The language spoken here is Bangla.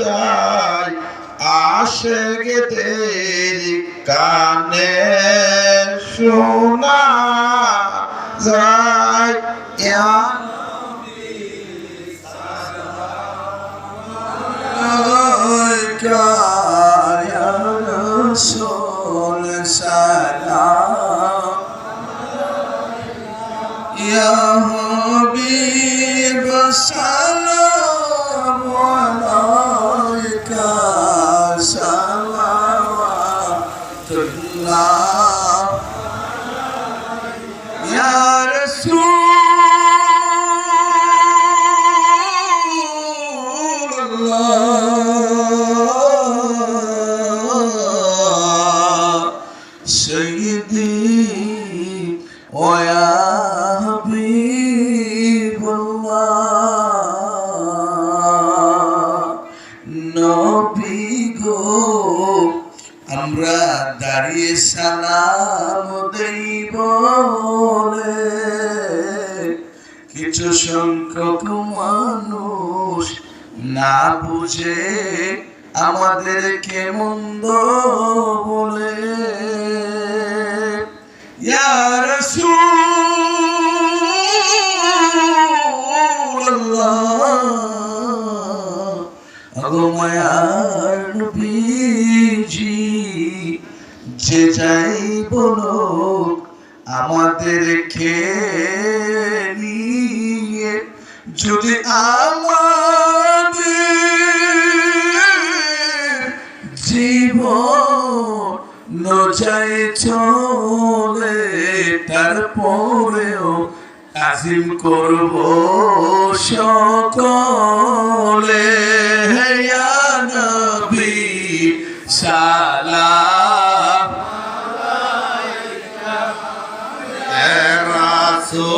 যায় আসে তেরি কানে শোনা যায়। সোল সালাম। ইয়া হবি الله يا رسول الله سيدي ويا আমরা দাঁড়িয়ে সালাম দেই বলে। কিছু সংখ্যক মানুষ না বুঝে আমাদেরকে মন্দ বলে। ইয়া রাসূলুল্লাহ, আগো মায়ার নবীজি। যে যাই বলো আমাদের নিয়ে? যদি আমাদের জীবন নজায় চলে, তারপরেও আজিম করব সকলে। হে ইয়া নবী, সালাম paso.